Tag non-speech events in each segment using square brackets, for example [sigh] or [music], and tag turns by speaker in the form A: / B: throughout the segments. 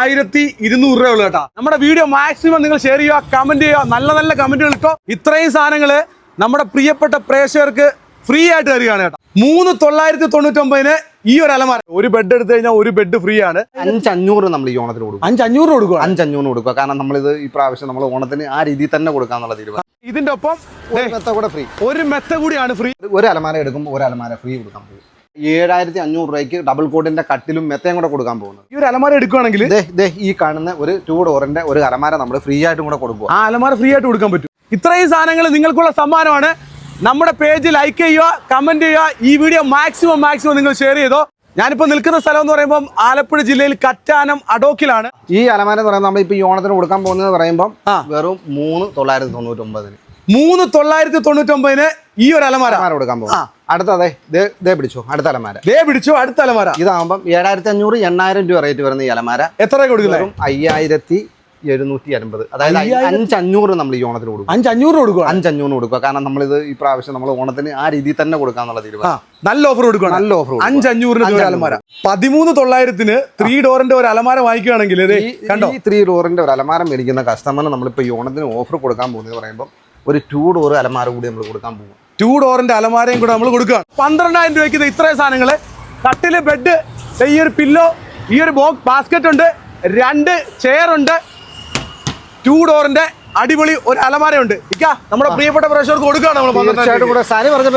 A: ആയിരത്തി ഇരുന്നൂറ് രൂപ ഉള്ളൂ കേട്ടോ. നമ്മുടെ വീഡിയോ മാക്സിമം നിങ്ങൾ ഷെയർ ചെയ്യുക കമന്റ് ചെയ്യുക നല്ല നല്ല കമന്റുകൾ ഇട്ടോ. ഇത്രയും സാധനങ്ങൾ നമ്മുടെ പ്രിയപ്പെട്ട പ്രേക്ഷകർക്ക് ഫ്രീ ആയിട്ട് തരികയാണ് കേട്ടോ. മൂന്ന് തൊള്ളായിരത്തി തൊണ്ണൂറ്റൊമ്പതിന് ഈ ഒരു അലമാര. ഒരു ബെഡ് എടുത്തു കഴിഞ്ഞാൽ ഒരു ബെഡ് ഫ്രീ ആണ്.
B: അഞ്ചഞ്ഞൂറ് നമ്മൾ ഈ ഓണത്തിന് കൊടുക്കും.
A: അഞ്ചഞ്ഞൂറ് കൊടുക്കുക
B: അഞ്ചഞ്ഞൂറ് കൊടുക്കുക കാരണം നമ്മളിത് ഈ പ്രാവശ്യം നമ്മൾ ഓണത്തിന് ആ രീതിയിൽ തന്നെ കൊടുക്കാന്നുള്ള തീരുമാനം.
A: ഇതിന്റെ ഒപ്പം
B: ഒരു മെത്ത കൂടെ ഫ്രീ
A: ഒരു മെത്ത കൂടിയാണ് ഫ്രീ
B: ഒരു അലമാര എടുക്കുമ്പോൾ ഒരു അലമാര ഫ്രീ കൊടുക്കാൻ പോകും ഏഴായിരത്തി അഞ്ഞൂറ് രൂപയ്ക്ക് ഡബിൾ കോട്ടിന്റെ കട്ടിലും മെത്തയും കൂടെ കൊടുക്കാൻ പോകുന്നത്.
A: ഈ ഒരു അലമാര എടുക്കുകയാണെങ്കിൽ
B: ഈ കാണുന്ന ഒരു ടൂ ഡോറിന്റെ ഒരു അലമാര നമ്മൾ ഫ്രീ ആയിട്ടും കൂടെ കൊടുക്കുക
A: ആ അലമാര ഫ്രീ ആയിട്ട് കൊടുക്കാൻ പറ്റും. ഇത്രയും സാധനങ്ങൾ നിങ്ങൾക്കുള്ള സമ്മാനമാണ്. നമ്മുടെ പേജ് ലൈക്ക് ചെയ്യുക കമന്റ് ചെയ്യുക ഈ വീഡിയോ മാക്സിമം മാക്സിമം നിങ്ങൾ ഷെയർ ചെയ്തോ. ഞാനിപ്പോൾ നിൽക്കുന്ന സ്ഥലം എന്ന് പറയുമ്പോൾ ആലപ്പുഴ ജില്ലയിൽ കറ്റാനം അടോക്കിലാണ്.
B: ഈ അലമാര എന്ന് നമ്മൾ ഇപ്പോൾ ഈ ഓണത്തിന് കൊടുക്കാൻ പോകുന്നത് പറയുമ്പോൾ വെറും മൂന്ന് തൊള്ളായിരത്തി തൊണ്ണൂറ്റി ഒമ്പതിന്
A: മൂന്ന് തൊള്ളായിരത്തി തൊണ്ണൂറ്റി ഒമ്പതിന് ഈ ഒരു അലമാര.
B: കൊടുക്കാൻ പോകും അടുത്ത അതെ ദേ പിടിച്ചു അടുത്ത അലമാര.
A: ദേ പിടിച്ചു അടുത്ത അലമാര.
B: ഇതാകുമ്പം ഏഴായിരത്തി അഞ്ഞൂറ് എണ്ണായിരം രൂപ റേറ്റ് വരുന്ന ഈ അലമാര.
A: എത്ര കൊടുക്കുന്നത്
B: അയ്യായിരത്തി എഴുന്നൂറ്റി അൻപത് അതായത് അഞ്ചഞ്ഞൂറ് നമ്മൾ ഈ ഓണത്തിന് കൊടുക്കും.
A: അഞ്ചഞ്ഞൂറ് കൊടുക്കുക
B: അഞ്ചഞ്ഞൂറ് കൊടുക്കുക. കാരണം നമ്മളിത് ഈ പ്രാവശ്യം നമ്മൾ ഓണത്തിന് ആ രീതിയിൽ തന്നെ കൊടുക്കാന്നുള്ള
A: എന്നുള്ള
B: തീരുമാനം
A: നല്ല ഓഫർ കൊടുക്കണം
B: നല്ല ഓഫർ
A: അഞ്ചഞ്ഞൂറിന് അലമാര. പതിമൂന്ന് തൊള്ളായിരത്തിന് ത്രീ ഡോറിന്റെ ഒരു അലമാര വാങ്ങിക്കുകയാണെങ്കിൽ കണ്ടോ?
B: ഈ ത്രീ ഡോറിന്റെ ഒരു അലമാര മേടിക്കുന്ന കസ്റ്റമറിന് നമ്മളിപ്പോൾ ഈ ഓണത്തിന് ഓഫർ കൊടുക്കാൻ പോകുന്നത് പറയുമ്പോൾ ഒരു ടൂ ഡോർ അലമാര കൂടി നമ്മൾ കൊടുക്കാൻ പോകും.
A: ടൂ ഡോറിന്റെ അലമാരയും കൂടെ നമ്മൾ കൊടുക്കുക പന്ത്രണ്ടായിരം രൂപയ്ക്ക് ഇത് ഇത്രയും സാധനങ്ങൾ കട്ടിൽ ബെഡ് ഈ ഒരു പില്ലോ ഈ ഒരു ബോക്സ് ബാസ്ക്കറ്റ് ഉണ്ട്. രണ്ട് ചെയർ ഉണ്ട്. ടൂ ഡോറിന്റെ അടിപൊളി ഒരു അലമാരയുണ്ട്. ഇക്ക നമ്മുടെ പ്രിയപ്പെട്ട പ്രേക്ഷകർക്ക് കൊടുക്കുകയാണ് നമ്മൾ
B: സാരി പറഞ്ഞ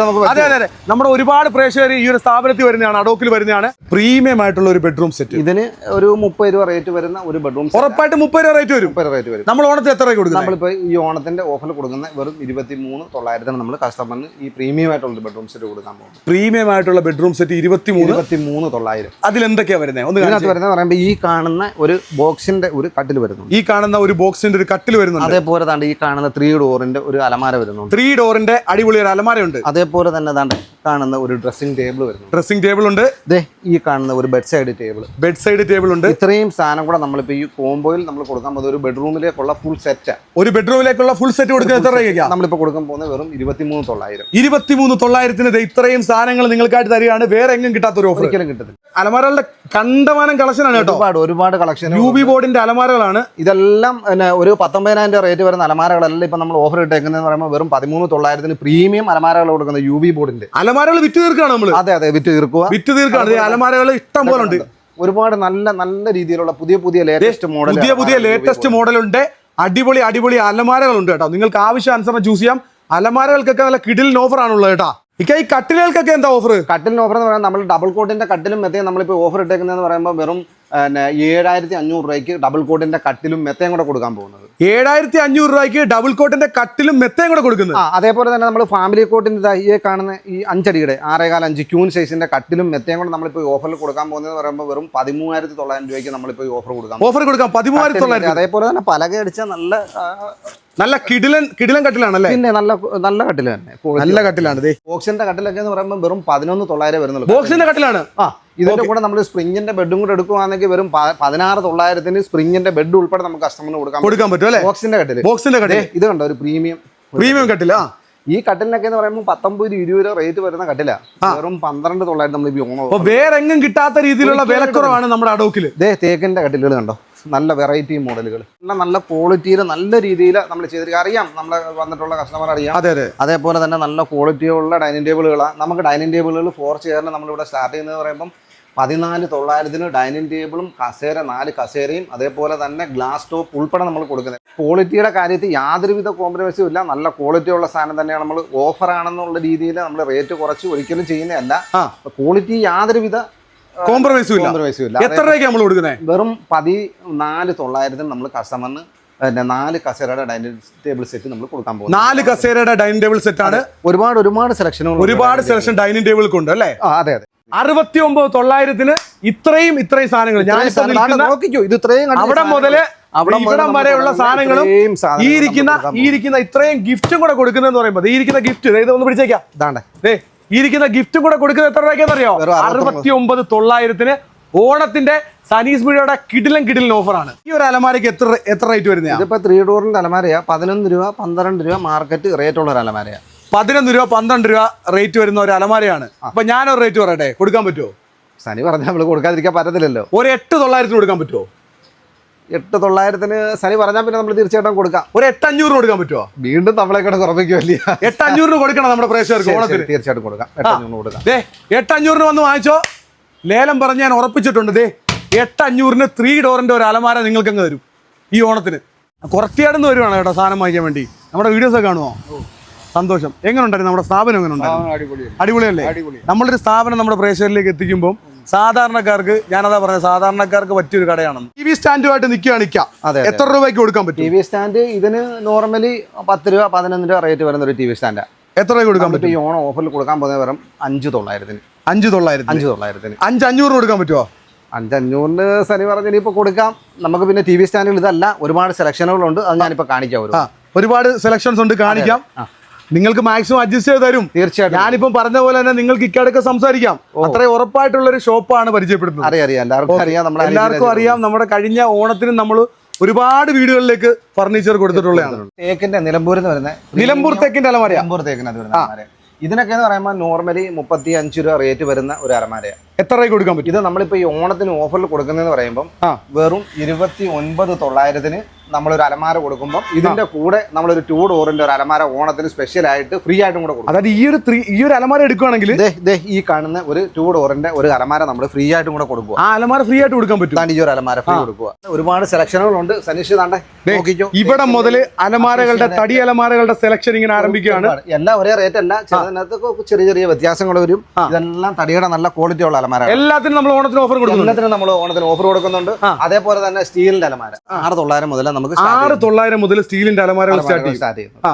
B: നമുക്ക്
A: അതെ അതെ അതെ. നമ്മുടെ ഒരുപാട് പ്രേക്ഷകർ ഈ ഒരു സ്ഥാപനത്തിൽ വരുന്നതാണ് അഡോക്കിൽ വരുന്നതാണ്. പ്രീമിയം ആയിട്ടുള്ള ഒരു ബെഡ്റൂം സെറ്റ്
B: ഇതിന് ഒരു മുപ്പത് രൂപ റേറ്റ് വരുന്ന ഒരു ബെഡ്റൂം
A: ഉറപ്പായിട്ട് മുപ്പത് രൂപ റേറ്റ് വരും.
B: മുപ്പത് റേറ്റ് വരും.
A: നമ്മൾ ഓണത്തിന് എത്ര കൊടുക്കും നമ്മളിപ്പോ
B: നമ്മളിപ്പോൾ ഈ ഓണത്തിന്റെ ഓഫറിൽ കൊടുക്കുന്ന വെറും ഇരുപത്തി മൂന്ന് തൊള്ളായിരത്തിന് നമ്മൾ കസ്റ്റമറിന് ഈ പ്രീമിയം ആയിട്ടുള്ള ബെഡ്റൂം സെറ്റ് കൊടുക്കാൻ പോകും
A: പ്രീമിയം ആയിട്ടുള്ള ബെഡ്റൂം സെറ്റ് ഇരുപത്തി മൂന്ന്
B: ഇരുപത്തി മൂന്ന് തൊള്ളായിരം
A: അതിൽ എന്തൊക്കെയാണ് വരുന്നത് ഒന്ന്
B: വരുന്നത് പറയുമ്പോൾ ഈ കാണുന്ന ഒരു ബോക്സിന്റെ ഒരു കട്ടിൽ വരുന്നു
A: ഈ കാണുന്ന ഒരു ബോക്സിന്റെ ഒരു കട്ടിൽ വരുന്നുണ്ട്.
B: അതേപോലെ തന്നെ ഈ കാണുന്ന ത്രീ ഡോറിന്റെ ഒരു അലമാര വരുന്നുണ്ട്.
A: ത്രീ ഡോറിന്റെ അടിപൊളി ഒരു അലമാരയുണ്ട്.
B: അതേപോലെ തന്നെ താണ്ട് കാണുന്ന ഒരു ഡ്രസ്സിംഗ് ടേബിൾ വരുന്നു
A: ഡ്രസ്സിംഗ് ടേബിൾ ഉണ്ട്.
B: ദേ ഈ കാണുന്ന ഒരു bed side table
A: bed side table ഉണ്ട്.
B: ഇത്രയും സാധനം കൂടെ നമ്മളിപ്പോ ഈ കോംബോയിൽ നമ്മൾ കൊടുക്കാൻ പോകുന്ന ഒരു ബെഡ്റൂമിലേക്കുള്ള ഫുൾ സെറ്റ്
A: ഒരു ബെഡ്റൂമിലേക്കുള്ള ഫുൾ സെറ്റ് കൊടുക്കുന്ന എത്ര രൂപയ്ക്ക്?
B: നമ്മളിപ്പോ കൊടുക്കാൻ പോകുന്നത് വെറും ഇരുപത്തിമൂന്ന് തൊള്ളായിരം.
A: ഇരുപത്തിമൂന്ന് തൊള്ളായിരത്തിന് ഇത്രയും സാധനങ്ങൾ നിങ്ങൾക്കായിട്ട് തരികയാണ്. വേറെ എങ്ങും കിട്ടാത്ത ഒരു ഓഫർ
B: ഒരിക്കലും കിട്ടത്തില്ല.
A: അലമാരകളുടെ കണ്ടമാനം കളക്ഷനാണ് ആണ് കേട്ടോ.
B: ഒരുപാട് ഒരുപാട് കളക്ഷൻ
A: യു ബി ബോർഡിന്റെ അലമാരകളാണ്.
B: ഇതെല്ലാം ഒരു ഒരു പത്തൊമ്പതിനായിരം രൂപ റേറ്റ് വരുന്ന അലമാരകളെല്ലാം ഇപ്പം നമ്മൾ ഓഫർ ഇട്ടേക്കുന്നതെന്ന് പറയുമ്പോൾ വെറും പതിമൂന്ന് തൊള്ളായിരത്തിന് പ്രീമിയം അലമാരകൾ കൊടുക്കുന്നത് യു വി ബോർഡിന്റെ
A: അലമാരകൾ വിറ്റ് തീർക്കാണ് നമ്മൾ
B: അതെ അതെ വിറ്റ് തീർക്കുക
A: വിറ്റ് തീർക്കാണ്? അലമാരകൾ ഇഷ്ടം പോലെ ഉണ്ട്.
B: ഒരുപാട് നല്ല നല്ല രീതിയിലുള്ള പുതിയ പുതിയ ലേറ്റസ്റ്റ് മോഡൽ
A: പുതിയ പുതിയ ലേറ്റസ്റ്റ് ഉണ്ട്. അടിപൊളി അടിപൊളി അലമാരകളുണ്ട് കേട്ടോ. നിങ്ങൾക്ക് ആവശ്യാനുസരണം ചൂസ് ചെയ്യാം. അലമാരകൾക്കൊക്കെ നല്ല കിടിലിന് ഓഫർ ആണുള്ളത് കേട്ടോ. ഇക്ക ഈ കട്ടിലുകൾക്കൊക്കെ എന്താ ഓഫർ
B: കട്ടിലിന് ഓഫർ എന്ന് പറയുന്നത് നമ്മൾ ഡബിൾ കോട്ടിന്റെ കട്ടിലും മെത്തയും നമ്മളിപ്പോൾ ഓഫർ ഇട്ടേക്കുന്നതെന്ന് പറയുമ്പോൾ വെറും പിന്നെ, ഏഴായിരത്തി അഞ്ഞൂറ് രൂപയ്ക്ക് ഡബിൾ കോട്ടിന്റെ കട്ടിലും മെത്തയും കൂടെ കൊടുക്കാൻ പോകുന്നത്.
A: ഏഴായിരത്തി അഞ്ഞൂറ് രൂപയ്ക്ക് ഡബിൾ കോട്ടിന്റെ കട്ടിലും മെത്തയും കൂടെ കൊടുക്കുന്നത്.
B: ആ അതേപോലെ തന്നെ നമ്മൾ ഫാമിലി കോട്ടിന്റെ ഈ കാണുന്ന ഈ അഞ്ചടിയുടെ ആറേകാല അഞ്ച് ക്യൂൻ സൈസിന്റെ കട്ടിലും മെത്തയും കൂടെ നമ്മളിപ്പോൾ ഓഫറിൽ കൊടുക്കാൻ പോകുന്നത് പറയുമ്പോൾ വെറും പതിമൂവായിരത്തി തൊള്ളായിരം രൂപയ്ക്ക് നമ്മളിപ്പോൾ ഈ ഓഫർ കൊടുക്കാം
A: ഓഫർ കൊടുക്കാം. പതിമൂവായിരത്തി തൊള്ളായിരം
B: അതേപോലെ തന്നെ പലക അടിച്ച നല്ല
A: നല്ല കിടിലൻ കിടിലൻ കട്ടിലാണല്ലേ?
B: പിന്നെ നല്ല നല്ല കട്ടിൽ തന്നെ
A: നല്ല കട്ടിലാണ്
B: ബോക്സിന്റെ കട്ടിലൊക്കെ എന്ന് പറയുമ്പോൾ വെറും പതിനൊന്ന് തൊള്ളായിരം വരുന്നുള്ളൂ.
A: ബോക്സിന്റെ കട്ടിലാണ്?
B: ആ ഇതിന്റെ കൂടെ നമ്മൾ സ്പ്രിങ്ങിന്റെ ബെഡും കൂടെ എടുക്കുവാണെങ്കിൽ വെറും പതിനാറ് തൊള്ളായിരത്തിന് സ്പ്രിങ്ങിന്റെ ബെഡ് ഉൾപ്പെടെ നമുക്ക് കസ്റ്റമറിന് കൊടുക്കാം
A: കൊടുക്കാൻ പറ്റും അല്ലേ?
B: ബോക്സിന്റെ കട്ടിൽ.
A: ബോക്സിന്റെ
B: കട്ടിൽ.
A: കട്ടിൽ
B: ഇത് കണ്ടോ ഒരു പ്രീമിയം
A: പ്രീമിയം കട്ടിൽ ആ.
B: ഈ കട്ടിലിനൊക്കെ എന്ന് പറയുമ്പോൾ പത്തൊമ്പത് ഇരുപത് രൂപ റേറ്റ് വരുന്ന കട്ടില. വെറും പന്ത്രണ്ട് തൊള്ളായിരത്തി നമ്മൾ ഓണം
A: വേറെ എങ്ങും കിട്ടാത്ത രീതിയിലുള്ള വിലക്കുറവാണ് നമ്മുടെ അടോക്കിൽ
B: ദേ തേക്കിന്റെ കട്ടിലുകൾ കണ്ടോ? നല്ല വെറൈറ്റി മോഡലുകൾ നല്ല നല്ല ക്വാളിറ്റിയിൽ നല്ല രീതിയിൽ നമ്മൾ ചെയ്തിരിക്കുക അറിയാം നമ്മൾ വന്നിട്ടുള്ള കസ്റ്റമർ അറിയാം.
A: അതെ അതെ.
B: അതേപോലെ തന്നെ നല്ല ക്വാളിറ്റിയുള്ള ഡൈനിങ് ടേബിളുകളാണ് നമുക്ക് ഡൈനിങ് ടേബിളുകൾ ഫോർ ചെയറിന് നമ്മളിവിടെ സ്റ്റാർട്ട് ചെയ്യുന്നത് പറയുമ്പം പതിനാല് തൊള്ളായിരത്തിന് ഡൈനിങ് ടേബിളും കസേര നാല് കസേരയും അതേപോലെ തന്നെ ഗ്ലാസ് ടോപ്പ് ഉൾപ്പെടെ നമ്മൾ കൊടുക്കുന്നത്. ക്വാളിറ്റിയുടെ കാര്യത്തിൽ യാതൊരുവിധ കോംപ്രമൈസും ഇല്ല. നല്ല ക്വാളിറ്റി ഉള്ള സാധനം തന്നെയാണ് നമ്മൾ ഓഫർ ആണെന്നുള്ള രീതിയിൽ നമ്മൾ റേറ്റ് കുറച്ച് ഒരിക്കലും ചെയ്യുന്നതല്ല.
A: ആ.
B: ക്വാളിറ്റി യാതൊരുവിധ
A: കോംപ്രമൈസും ഇല്ല.
B: കോംപ്രമൈസും ഇല്ല.
A: എത്ര രൂപയ്ക്ക് നമ്മൾ കൊടുക്കുന്നത്
B: വെറും പതിനാല് തൊള്ളായിരത്തിന് നമ്മൾ കസ്റ്റമറിന് പിന്നെ നാല് കസേരയുടെ ഡൈനിങ് ടേബിൾ സെറ്റ് നമ്മൾ കൊടുക്കാൻ പോകും
A: നാല് കസേരയുടെ ഡൈനിങ് ടേബിൾ സെറ്റ് ആണ്.
B: ഒരുപാട് ഒരുപാട് സെലക്ഷനുകൾ
A: ഒരുപാട് സെലക്ഷൻ ഡൈനിങ് ടേബിൾ ഉണ്ട് അല്ലേ?
B: അതെ അതെ.
A: അറുപത്തി ഒമ്പത് തൊള്ളായിരത്തിന് ഇത്രയും ഇത്രയും സാധനങ്ങൾ. ഞാൻ അവിടെ
B: മുതൽ
A: ഇവിടം വരെയുള്ള സാധനങ്ങളും ഈ ഇരിക്കുന്ന ഈ ഇരിക്കുന്ന ഇത്രയും ഗിഫ്റ്റും കൂടെ കൊടുക്കുന്നതെന്ന് പറയുമ്പോൾ ഈ ഇരിക്കുന്ന ഗിഫ്റ്റ് ഇത് ഒന്ന് പിടിച്ചേക്കാം. ദേ ഈ ഇരിക്കുന്ന ഗിഫ്റ്റും കൂടെ കൊടുക്കുന്നത് എത്ര രൂപയ്ക്കെന്ന് അറിയോ? അറുപത്തി ഒമ്പത് തൊള്ളായിരത്തിന് ഓണത്തിന്റെ സനീസ് മീഡിയയുടെ കിടിലൻ കിടിലൻ ഓഫറാണ്. ഈ ഒരു അലമാരയ്ക്ക് എത്ര എത്ര റേറ്റ് വരുന്നത്
B: ഇതിപ്പോ ത്രീ ഡോറിന്റെ അലമാരയാ. പതിനൊന്ന് രൂപ പന്ത്രണ്ട് രൂപ മാർക്കറ്റ് റേറ്റ് ഉള്ള ഒരു അലമാരയാ.
A: പതിനൊന്ന് രൂപ പന്ത്രണ്ട് രൂപ റേറ്റ് വരുന്ന ഒരു അലമാരയാണ്. അപ്പൊ ഞാനൊരു റേറ്റ് പറയട്ടെ? കൊടുക്കാൻ പറ്റുമോ
B: സനി പറഞ്ഞ നമ്മൾ കൊടുക്കാതിരിക്കാൻ പറ്റത്തില്ലല്ലോ.
A: ഒരു എട്ട് തൊള്ളായിരത്തിന് കൊടുക്കാൻ പറ്റുമോ
B: എട്ട് തൊള്ളായിരത്തിന് സനി പറഞ്ഞാൽ പിന്നെ നമ്മൾ തീർച്ചയായിട്ടും കൊടുക്കാം.
A: ഒരു എട്ട് അഞ്ഞൂറിന് കൊടുക്കാൻ പറ്റുമോ
B: വീണ്ടും നമ്മളെ കൂടെ കുറപ്പിക്കുമല്ലേ
A: എട്ട് അഞ്ഞൂറിന് കൊടുക്കണം നമ്മുടെ പ്രേക്ഷകർക്ക് ഓണത്തിന്.
B: തീർച്ചയായിട്ടും കൊടുക്കാം. എട്ട് അഞ്ഞൂറിന് കൊടുക്കാം.
A: ദേ എട്ട് അഞ്ഞൂറിന് വന്ന് വാങ്ങിച്ചോ. ലേലം പറഞ്ഞ് ഞാൻ ഉറപ്പിച്ചിട്ടുണ്ട്. ദേ എട്ട് അഞ്ഞൂറിന് ത്രീ ഡോറിന്റെ ഒരു അലമാര നിങ്ങൾക്ക് അങ്ങ് തരും ഈ ഓണത്തിന്. കുറത്തിയാടുന്ന് വരുവാണ് കേട്ടോ സാധനം വാങ്ങിക്കാൻ വേണ്ടി. നമ്മുടെ വീഡിയോസ് ഒക്കെ കാണുമോ സന്തോഷം. എങ്ങനെ ഉണ്ടായിരുന്നു നമ്മുടെ സ്ഥാപനം എങ്ങനെ ഉണ്ടായിരുന്നു അടിപൊളിയല്ലേ? നമ്മളൊരു സ്ഥാപനം നമ്മുടെ പ്രേക്ഷകരിലേക്ക് എത്തിക്കുമ്പോൾ സാധാരണക്കാർക്ക് ഞാനതാ പറഞ്ഞത് സാധാരണക്കാർക്ക് പറ്റിയൊരു കടയാണ് ടി വി സ്റ്റാൻഡുമായിട്ട് നിൽക്കുകയാണ് നിൽക്കാം
B: അതെ,
A: എത്ര രൂപയ്ക്ക് കൊടുക്കാൻ പറ്റും?
B: ടി വി സ്റ്റാൻഡ് ഇതിന് നോർമലി പത്ത് രൂപ പതിനൊന്ന് രൂപ റേറ്റ് വരുന്ന ഒരു ടി വി സ്റ്റാൻഡാണ്
A: എത്ര രൂപ കൊടുക്കാൻ പറ്റും
B: ഈ ഓണം ഓഫറിൽ കൊടുക്കാൻ പോകുന്ന വെറും അഞ്ച് തൊള്ളായിരത്തിന്.
A: അഞ്ച് തൊള്ളായിരത്തി
B: അഞ്ച് തൊള്ളായിരത്തിന്.
A: അഞ്ച് അഞ്ഞൂറ് കൊടുക്കാൻ പറ്റുമോ
B: അഞ്ച് അഞ്ഞൂറിന് സനി പറഞ്ഞ ഇനിയിപ്പോൾ കൊടുക്കാം. നമുക്ക് പിന്നെ ടി വി സ്റ്റാൻഡുകൾ ഇതല്ല ഒരുപാട് സെലക്ഷനുകളുണ്ട് അത് ഞാനിപ്പോൾ കാണിക്കാം
A: ഒരുപാട് സെലക്ഷൻസ് ഉണ്ട് കാണിക്കാം. നിങ്ങൾക്ക് മാക്സിമം അഡ്ജസ്റ്റ് ചെയ്ത് തരും.
B: തീർച്ചയായിട്ടും.
A: ഞാനിപ്പം പറഞ്ഞ പോലെ തന്നെ നിങ്ങൾക്ക് ഇക്കടക്ക് സംസാരിക്കാം. അത്ര ഉറപ്പായിട്ടുള്ള ഒരു ഷോപ്പാണ് പരിചയപ്പെടുന്നത്.
B: അറിയാം അറിയാം. എല്ലാവർക്കും അറിയാം.
A: എല്ലാവർക്കും അറിയാം. നമ്മുടെ കഴിഞ്ഞ ഓണത്തിന് നമ്മൾ ഒരുപാട് വീടുകളിലേക്ക് ഫർണിച്ചർ കൊടുത്തിട്ടുള്ളതാണ്.
B: തേക്കിന്റെ നിലമ്പൂരിൽ നിന്ന് വരുന്ന
A: നിലമ്പൂർ തേക്കിന്റെ അലമാര
B: നിലമ്പൂർ തേക്കിന്റെ വരുന്ന അലമാര ഇതിനൊക്കെ എന്ന് പറയുമ്പോൾ നോർമലി മുപ്പത്തി അഞ്ച് രൂപ റേറ്റ് വരുന്ന ഒരു അലമാരയാണ്
A: എത്ര രൂപ കൊടുക്കാൻ പറ്റും?
B: ഇത് നമ്മളിപ്പോ ഈ ഓണത്തിന് ഓഫറിൽ കൊടുക്കുന്നതെന്ന്
A: പറയുമ്പോൾ
B: വെറും ഇരുപത്തി ഒൻപത് തൊള്ളായിരത്തിന് നമ്മളൊരു അലമാര കൊടുക്കുമ്പോൾ ഇതിന്റെ കൂടെ നമ്മളൊരു ടൂ ഡോറിന്റെ ഒരു അലമാര ഓണത്തിന് സ്പെഷ്യൽ ആയിട്ട് ഫ്രീ ആയിട്ടും കൂടെ കൊടുക്കും.
A: അതായത് ഈ ഒരു ത്രീ ഈ ഒരു അലമാര എടുക്കുകയാണെങ്കിൽ
B: ഈ കാണുന്ന ഒരു ടൂ ഡോറിന്റെ ഒരു അലമാര നമ്മൾ ഫ്രീ ആയിട്ടും കൂടെ കൊടുക്കുക
A: ആ അലമാര ഫ്രീ ആയിട്ട് കൊടുക്കാൻ പറ്റും.
B: ഈ ഒരു അലമാര ഫ്രീ കൊടുക്കുക ഒരുപാട് സെലക്ഷനുകളുണ്ട് സനീഷ് താണ്ടെ
A: ദേ,
B: നോക്കിക്കോ.
A: ഇവിടെ മുതൽ അലമാരകളുടെ തടി അലമാരകളുടെ സെലക്ഷൻ ഇങ്ങനെ ആരംഭിക്കുകയാണ്.
B: എല്ലാം ഒരേ റേറ്റ് അല്ല. ചിലതിനകത്ത് ചെറിയ ചെറിയ വ്യത്യാസങ്ങൾ വരും. ഇതെല്ലാം തടിയുടെ നല്ല ക്വാളിറ്റി ഉള്ള അലമാര
A: എല്ലാത്തിനും നമ്മൾ ഓണത്തിന് ഓഫർ കൊടുക്കുന്നു
B: എല്ലാത്തിനും നമ്മൾ ഓണത്തിന് ഓഫർ കൊടുക്കുന്നുണ്ട്. അതേപോലെ തന്നെ സ്റ്റീലിന്റെ അലമാര. ആറ് തൊള്ളായിരം മുതൽ നമുക്ക്
A: ആറ് തൊള്ളായിരം മുതൽ സ്റ്റീലിന്റെ അലമാരകൾ സ്റ്റാർട്ട് ചെയ്യും. ആ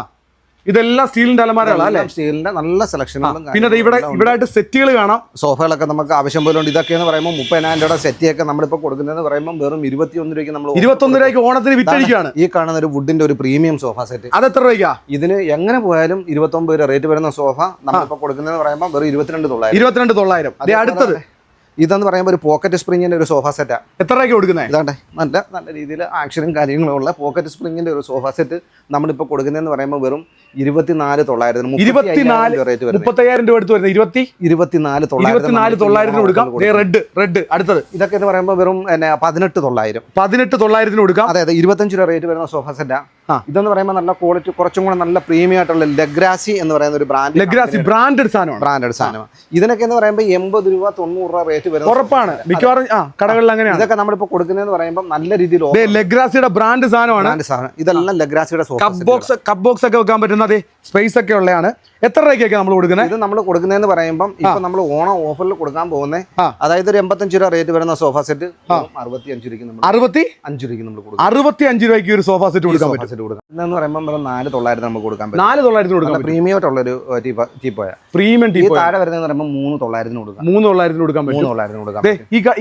A: ഇതെല്ലാം സ്റ്റീലിന്റെ അലമാരകളാണ്
B: സ്റ്റീലിന്റെ നല്ല സെലക്ഷൻ
A: പിന്നെ ഇവിടെ ഇവിടെ ആയിട്ട് സെറ്റുകൾ കാണാം.
B: സോഫകളൊക്കെ നമുക്ക് ആവശ്യം പോലെ ഉണ്ട്. ഇതൊക്കെ എന്ന് പറയുമ്പോൾ മുപ്പതിനായിരം രൂപയുടെ സെറ്റിയൊക്കെ നമ്മളിപ്പോൾ കൊടുക്കുന്നതെന്ന് പറയുമ്പോൾ വെറും ഇരുപത്തി ഒന്ന് രൂപയ്ക്ക് നമ്മൾ
A: ഇരുപത്തൊന്ന് രൂപയ്ക്ക് ഓണത്തിന് വിറ്റഴിക്കുകയാണ്.
B: ഈ കാണുന്ന ഒരു വുഡിന്റെ ഒരു പ്രീമിയം സോഫ സെറ്റ്
A: അത് എത്ര രൂപയ്ക്കാ?
B: ഇതിന് എങ്ങനെ പോയാലും ഇരുപത്തൊമ്പത് രൂപ റേറ്റ് വരുന്ന സോഫ നമ്മളിപ്പോൾ കൊടുക്കുന്നതെന്ന് പറയുമ്പോൾ വെറും ഇരുപത്തിരണ്ട് തൊള്ളായിരം.
A: ഇരുപത്തിരണ്ട് തൊള്ളായിരം. അടുത്തത്.
B: ഇതെന്ന് പറയുമ്പോൾ ഒരു പോക്കറ്റ് സ്പ്രിങ്ങിന്റെ ഒരു സോഫ സെറ്റാണ്
A: എത്ര രൂപയ്ക്ക് കൊടുക്കുന്നത്
B: ഇതാണ്ടെ നല്ല നല്ല രീതിയിൽ ആക്ഷനും കാര്യങ്ങളും ഉള്ള പോക്കറ്റ് സ്പ്രിങ്ങിന്റെ ഒരു സോഫ സെറ്റ് നമ്മളിപ്പോൾ കൊടുക്കുന്നതെന്ന് പറയുമ്പോൾ വെറും ഇരുപത്തിനാല് തൊള്ളായിരത്തിന്
A: ഇരുപത്തിനാല്
B: റേറ്റ് വരുന്നത്
A: മുപ്പത്തയ്യായിരം രൂപ എടുത്ത് വരുന്നത് ഇരുപത്തി?
B: ഇരുപത്തിനാല്
A: തൊള്ളായിരത്തിന് കൊടുക്കാം. റെഡ് റെഡ് അടുത്തത്.
B: ഇതൊക്കെ എന്ന് പറയുമ്പോൾ വെറും പിന്നെ പതിനെട്ട് തൊള്ളായിരം.
A: പതിനെട്ട് തൊള്ളായിരത്തിന് കൊടുക്കാം.
B: അതായത് അതെ ഇരുപത്തഞ്ച് രൂപ റേറ്റ് വരുന്ന സോഫ സെറ്റാ
A: ആ.
B: ഇതെന്ന് പറയുമ്പോൾ നല്ല ക്വാളിറ്റി കുറച്ചും കൂടെ നല്ല പ്രീമിയം ആയിട്ടുള്ള ലെഗ്രാസി എന്ന് പറയുന്ന ഒരു ബ്രാൻഡ്
A: ലെഗ്രാസി ബ്രാൻഡഡ് സാധനമാണ്.
B: ബ്രാൻഡഡ് സാധനമാണ്. ഇതിനൊക്കെ എന്ന് പറയുമ്പോൾ എൺപത് രൂപ തൊണ്ണൂറ് രൂപ റേറ്റ് വരും
A: ഉറപ്പാണ്. മിക്കവാറും ആ കടകളിൽ അങ്ങനെയാണ്.
B: ഇതൊക്കെ നമ്മളിപ്പോൾ കൊടുക്കുന്നതെന്ന് പറയുമ്പോൾ നല്ല രീതിയിൽ
A: ലെഗ്രാസിയുടെ ബ്രാൻഡ് സാധനമാണ്.
B: സാധനം. ഇതെല്ലാം ലെഗ്രാസിയുടെ
A: കപ്പ് ബോക്സ് കപ്പ് ബോക്സ് ഒക്കെ വെക്കാൻ പറ്റുന്ന അതെ സ്പേസ് ഒക്കെ ഉള്ളതാണ് എത്ര രൂപയ്ക്കൊക്കെ നമ്മൾ കൊടുക്കുന്നത്
B: ഇത് നമ്മൾ കൊടുക്കുന്നതെന്ന് പറയുമ്പോൾ ഇപ്പൊ നമ്മൾ ഓണം ഓഫറിൽ കൊടുക്കാൻ പോകുന്നത് അതായത് ഒരു എൺപത്തഞ്ച് രൂപ റേറ്റ് വരുന്ന സോഫ സെറ്റ് അറുപത്തി അഞ്ച് രൂപയ്ക്ക് നമ്മൾ
A: അറുപത്തി?
B: അഞ്ച് രൂപയ്ക്ക് നമ്മൾ കൊടുക്കും.
A: അറുപത്തി അഞ്ച് രൂപയ്ക്ക് ഒരു സോഫ സെറ്റ് കൊടുക്കാൻ പറ്റും.
B: സെറ്റ് കൊടുക്കാം. ഇതെന്ന് പറയുമ്പോൾ വെറും നാല് തൊള്ളായിരത്തി നമുക്ക് കൊടുക്കാൻ പറ്റും.
A: നാല് തൊള്ളായിരത്തിന് പറ്റും.
B: പ്രീമിയം ആയിട്ടുള്ളൊരു ടീപ്പോയ.
A: പ്രീമിയം ടീപ്പ്
B: താഴെ വരുന്നതെന്ന് പറയുമ്പോൾ മൂന്ന് തൊള്ളായിരത്തിന് കൊടുക്കാം.
A: മൂന്ന് തൊള്ളായിരത്തിന് കൊടുക്കാൻ
B: മൂന്ന് തൊള്ളായിരത്തിന് കൊടുക്കാം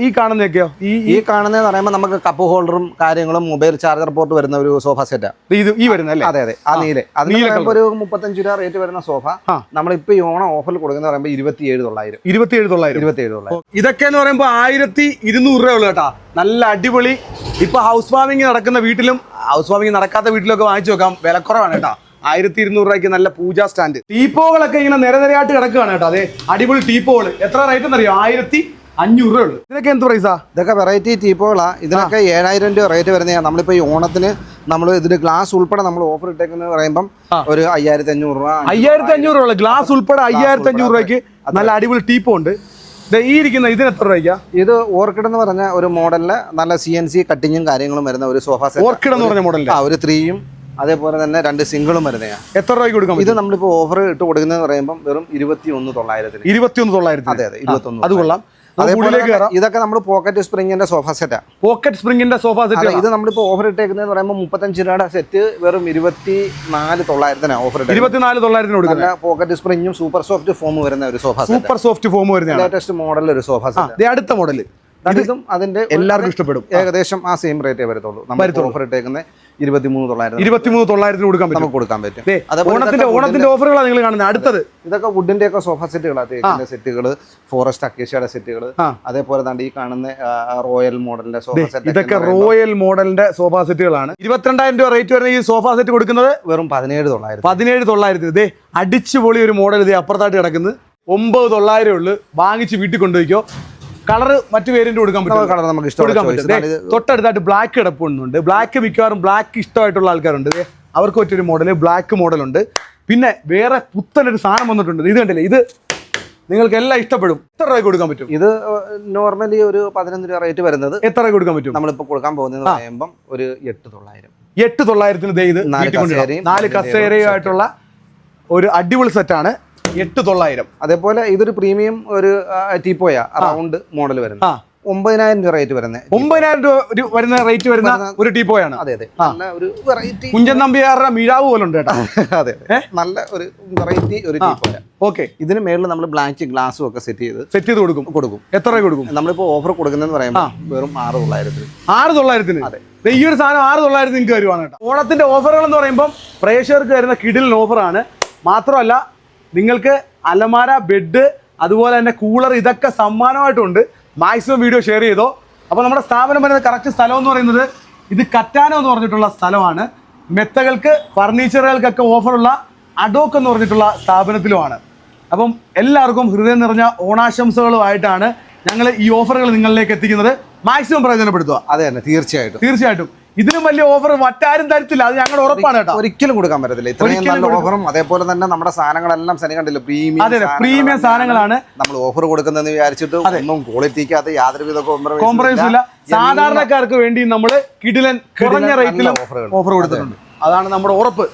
A: ഈ കാണുന്നതൊക്കെയോ? ഈ
B: ഈ കാണുന്നതെന്ന് പറയുമ്പോൾ നമുക്ക് കപ്പ് ഹോൾഡറും കാര്യങ്ങളും മൊബൈൽ ചാർജർ പോർട്ട് വരുന്ന ഒരു സോഫ സെറ്റാണ്
A: ആണ് ഇത് ഈ വരുന്ന അല്ലേ?
B: അതെ അതെ. ആ നീല. അതിന് ഒരു മുപ്പത്തഞ്ച് രൂപ റേറ്റ് വരുന്ന സോഫ നമ്മളിപ്പോ ഈ ഓണം ഓഫറിൽ കൊടുക്കുന്ന പറയുമ്പോൾ ഇരുപത്തിയേഴ് തൊള്ളായിരം.
A: ഇരുപത്തിയേഴ് തൊള്ളായിരം.
B: ഇരുപത്തിയേഴ് തൊള്ളായിരം.
A: ഇതൊക്കെ എന്ന് പറയുമ്പോൾ ആയിരത്തി ഇരുന്നൂറ് രൂപ ഉള്ളൂ കേട്ടാ. നല്ല അടിപൊളി. ഇപ്പൊ ഹൗസ് ഫാമിംഗ് നടക്കുന്ന വീട്ടിലും ഹൗസ് വാമിങ് നടക്കാത്ത വീട്ടിലൊക്കെ വാങ്ങിച്ചു നോക്കാം വിലക്കുറവാണ് കേട്ടോ. ആയിരത്തി ഇരുന്നൂറ് രൂപയ്ക്ക് നല്ല പൂജാ സ്റ്റാൻഡ്. ടീപ്പോകളൊക്കെ ഇങ്ങനെ നിരനിരയായിട്ട് കിടക്കുകയാണ് കേട്ടോ. അതെ അടിപൊളി ടീപ്പോകൾ എത്ര റേറ്റ് എന്നറിയോ? ആയിരത്തി അഞ്ഞൂറ് രൂപ ഉള്ളൂ. ഇതിനൊക്കെ എന്ത് പ്രൈസാ
B: ഇതൊക്കെ വെറൈറ്റി ടീപ്പോളാ ഇതിനൊക്കെ ഏഴായിരം രൂപ റേറ്റ് വരുന്നതാണ് നമ്മളിപ്പോ ഈ ഓണത്തിന് നമ്മൾ ഇതിന് ഗ്ലാസ് ഉൾപ്പെടെ നമ്മൾ ഓഫർ ഇട്ടേക്കുന്നത് പറയുമ്പം ഒരു അയ്യായിരത്തി അഞ്ഞൂറ് രൂപ
A: അയ്യായിരത്തി അഞ്ഞൂറ് രൂപ ഗ്ലാസ് ഉൾപ്പെടെ അയ്യായിരത്തി അഞ്ഞൂറ് രൂപയ്ക്ക് നല്ല അടിപൊളി ടീപ്പോ ഉണ്ട് ഈ ഇരിക്കുന്ന ഇതിന് എത്ര രൂപയ്ക്കാ?
B: ഇത് ഓർക്കിഡ് എന്ന് പറഞ്ഞ ഒരു മോഡലിൽ നല്ല സി എൻ സി കട്ടിങ്ങും കാര്യങ്ങളും വരുന്ന ഒരു സോഫ സെറ്റ്
A: ഓർക്കിഡ് എന്ന് പറഞ്ഞ മോഡൽ
B: ആ ഒരു ത്രീയും അതേപോലെ തന്നെ രണ്ട് സിംഗിളും വരുന്നതാണ്
A: എത്ര രൂപയ്ക്ക് കൊടുക്കാം
B: ഇത് നമ്മളിപ്പോൾ ഓഫർ ഇട്ട് കൊടുക്കുന്നതെന്ന് പറയുമ്പോൾ വെറും ഇരുപത്തി ഒന്ന് തൊള്ളായിരത്തിന്.
A: ഇരുപത്തിയൊന്ന് തൊള്ളായിരത്തി
B: അതെ അതെ ഇരുപത്തി ഒന്ന്
A: അത് കൊള്ളാം.
B: ഇതൊക്കെ നമ്മൾ പോക്കറ്റ് സ്പ്രിങ്ങിന്റെ സോഫ ആണ്
A: പോക്കറ്റ് സ്പ്രിംഗിന്റെ സോഫ സെറ്റ്
B: ഇത് നമ്മളിപ്പോ ഓഫർ ഇട്ടേക്കുന്നത് പറയുമ്പോൾ മുപ്പത്തഞ്ച് രൂപയുടെ സെറ്റ് വെറും ഇരുപത്തി നാല് തൊള്ളായിരത്തിനാണ് ഓഫർ
A: ഇരുപത്തിനാല് തൊള്ളായിരത്തിന് കൊടുക്കുന്നത്.
B: നല്ല പോക്കറ്റ് സ്പ്രിംഗും സൂപ്പർ സോഫ്റ്റ് ഫോം വരുന്ന ഒരു സോഫ
A: സൂപ്പർ സോഫ്റ്റ് ഫോം വരുന്ന
B: ലേറ്റസ്റ്റ് മോഡൽ ഒരു സോഫ സെറ്റ്
A: അടുത്ത മോഡൽ
B: ഇതും അതിന്റെ
A: എല്ലാവർക്കും ഇഷ്ടപ്പെടും.
B: ഏകദേശം ആ സെയിം റേറ്റേ വരത്തുള്ളൂ. നമ്മൾ ഓഫർ ഇട്ടേക്കുന്നത് ഇരുപത്തിമൂന്ന് തൊള്ളായിരം
A: ഇരുപത്തിമൂന്ന് തൊള്ളായിരത്തിന് കൊടുക്കാൻ പറ്റും.
B: നമുക്ക് കൊടുക്കാൻ പറ്റും.
A: ഓണത്തിന്റെ
B: ഇതൊക്കെ
A: ഓണത്തിന്റെ ഓഫറുകളാണ് നിങ്ങൾ കാണുന്നത്. അടുത്തത്.
B: ഇതൊക്കെ വുഡിന്റെ ഒക്കെ സോഫ സെറ്റുകളാണ് തേക്കിന്റെ സെറ്റുകൾ ഫോറസ്റ്റ് അക്കേഷ്യയുടെ സെറ്റുകൾ അതേപോലെ തന്നെ ഈ കാണുന്ന റോയൽ മോഡലിന്റെ സോഫ സെറ്റ്
A: ഇതൊക്കെ റോയൽ മോഡലിന്റെ സോഫ സെറ്റുകളാണ് ഇരുപത്തിരണ്ടായിരം രൂപ റേറ്റ് വരുന്ന ഈ സോഫ സെറ്റ് കൊടുക്കുന്നത്
B: വെറും പതിനേഴ് തൊള്ളായിരം
A: പതിനേഴ് തൊള്ളായിരത്തി ഇതേ അടിച്ചുപൊളി ഒരു മോഡൽ ഇതേ അപ്പുറത്തായിട്ട് കിടക്കുന്നത്. ഒമ്പത് തൊള്ളായിരം ഉള്ളു. വാങ്ങിച്ച് വീട്ടിൽ കൊണ്ടുപോയിക്കോ. കളർ മറ്റു വേരിയന്റ് കൊടുക്കാൻ പറ്റും
B: കളർ നമുക്ക്
A: കൊടുക്കാൻ പറ്റും. തൊട്ടടുത്തായിട്ട് ബ്ലാക്ക് കിടപ്പുണ്ട്. ബ്ലാക്ക് മിക്കവാറും ബ്ലാക്ക് ഇഷ്ടമായിട്ടുള്ള ആൾക്കാരുണ്ട്. അവർക്ക് പറ്റിയൊരു മോഡൽ ബ്ലാക്ക് മോഡലുണ്ട് പിന്നെ വേറെ പുത്തനൊരു സാധനം വന്നിട്ടുണ്ട്. ഇത് കണ്ടില്ലേ? ഇത് നിങ്ങൾക്ക് എല്ലാം ഇഷ്ടപ്പെടും. എത്ര രൂപ കൊടുക്കാൻ പറ്റും?
B: ഇത് നോർമലി ഒരു പതിനൊന്ന് രൂപ റേറ്റ് വരുന്നത്
A: എത്ര രൂപ കൊടുക്കാൻ പറ്റും?
B: നമ്മളിപ്പോൾ കൊടുക്കാൻ പോകുന്നത് പറയുമ്പോൾ ഒരു എട്ട് തൊള്ളായിരം.
A: എട്ട് തൊള്ളായിരത്തിന് ഇത്
B: നാല്
A: കസേരയുമായിട്ടുള്ള ഒരു അടിപൊളി സെറ്റാണ് എട്ട് തൊള്ളായിരം.
B: അതേപോലെ ഇതൊരു പ്രീമിയം ഒരു ടീപ്പോയ റൗണ്ട് മോഡൽ വരുന്നത്. ഒമ്പതിനായിരം രൂപ റേറ്റ് വരുന്നത്.
A: ഒമ്പതിനായിരം രൂപ വരുന്ന റേറ്റ് വരുന്ന ഒരു ടീപ്പോയാണ്
B: അതെ അതെ. നല്ല ഒരു വെറൈറ്റി
A: കുഞ്ചൻ നമ്പിയാറുടെ മിഴാവ് പോലെ ഉണ്ട് കേട്ടോ. [laughs]
B: അതെ. നല്ല ഒരു വെറൈറ്റി ഒരു ടീപ്പോയ
A: ഓക്കെ.
B: ഇതിന് മേളിൽ നമ്മൾ ബ്ലാക്ക് ഗ്ലാസും ഒക്കെ സെറ്റ് ചെയ്ത്
A: സെറ്റ് ചെയ്ത് കൊടുക്കും.
B: കൊടുക്കും.
A: എത്ര രൂപ കൊടുക്കും?
B: നമ്മളിപ്പോ ഓഫർ കൊടുക്കുന്നതെന്ന് പറയുമ്പോൾ വെറും ആറ് തൊള്ളായിരത്തിന്.
A: ആറ് തൊള്ളായിരത്തിന്? അതെ. ഈ ഒരു സാധനം ആറ് തൊള്ളായിരത്തിന് നിങ്ങൾക്ക് വരുവാണ് കേട്ടോ. ഓണത്തിന്റെ ഓഫറുകൾ എന്ന് പറയുമ്പോൾ പ്രേക്ഷകർക്ക് വരുന്ന കിടിലിന് ഓഫറാണ് മാത്രമല്ല നിങ്ങൾക്ക് അലമാര ബെഡ് അതുപോലെ തന്നെ കൂളർ ഇതൊക്കെ സമ്മാനമായിട്ടുണ്ട്. മാക്സിമം വീഡിയോ ഷെയർ ചെയ്തോ. അപ്പോൾ നമ്മുടെ സ്ഥാപനം പറയുന്നത് കറക്റ്റ് സ്ഥലം എന്ന് പറയുന്നത് ഇത് കറ്റാനോ എന്ന് പറഞ്ഞിട്ടുള്ള സ്ഥലമാണ്. മെത്തകൾക്ക് ഫർണിച്ചറുകൾക്കൊക്കെ ഓഫറുള്ള അഡോക്ക് എന്ന് പറഞ്ഞിട്ടുള്ള സ്ഥാപനത്തിലുമാണ്. അപ്പം എല്ലാവർക്കും ഹൃദയം നിറഞ്ഞ ഓണാശംസകളുമായിട്ടാണ് ഞങ്ങൾ ഈ ഓഫറുകൾ നിങ്ങളിലേക്ക് എത്തിക്കുന്നത്. മാക്സിമം പ്രയോജനപ്പെടുത്തുക.
B: അതെ തന്നെ തീർച്ചയായിട്ടും.
A: തീർച്ചയായിട്ടും. ഇതിലും വലിയ ഓഫർ മറ്റാരും തരത്തില്ല. അത് ഞങ്ങളുടെ ഉറപ്പാണ് കേട്ടോ.
B: ഒരിക്കലും കൊടുക്കാൻ പറ്റത്തില്ല. ഇത്രയും നല്ല ഓഫറും അതേപോലെ തന്നെ നമ്മുടെ സാധനങ്ങളെല്ലാം ശനി കണ്ടില്ല? പ്രീമിയം
A: അതെ പ്രീമിയം സാധനങ്ങളാണ്.
B: നമ്മൾ ഓഫർ കൊടുക്കുന്നതെന്ന് വിചാരിച്ചിട്ട് ഒന്നും ക്വാളിറ്റിക്ക് അത് യാതൊരുവിധ
A: കോംപ്രമൈസ് ഇല്ല. സാധാരണക്കാർക്ക് വേണ്ടി നമ്മൾ കിടിലൻ കുറഞ്ഞ റേറ്റിലും. ഓഫർ കൊടുത്തിട്ടുണ്ട്. അതാണ് നമ്മുടെ ഉറപ്പ്.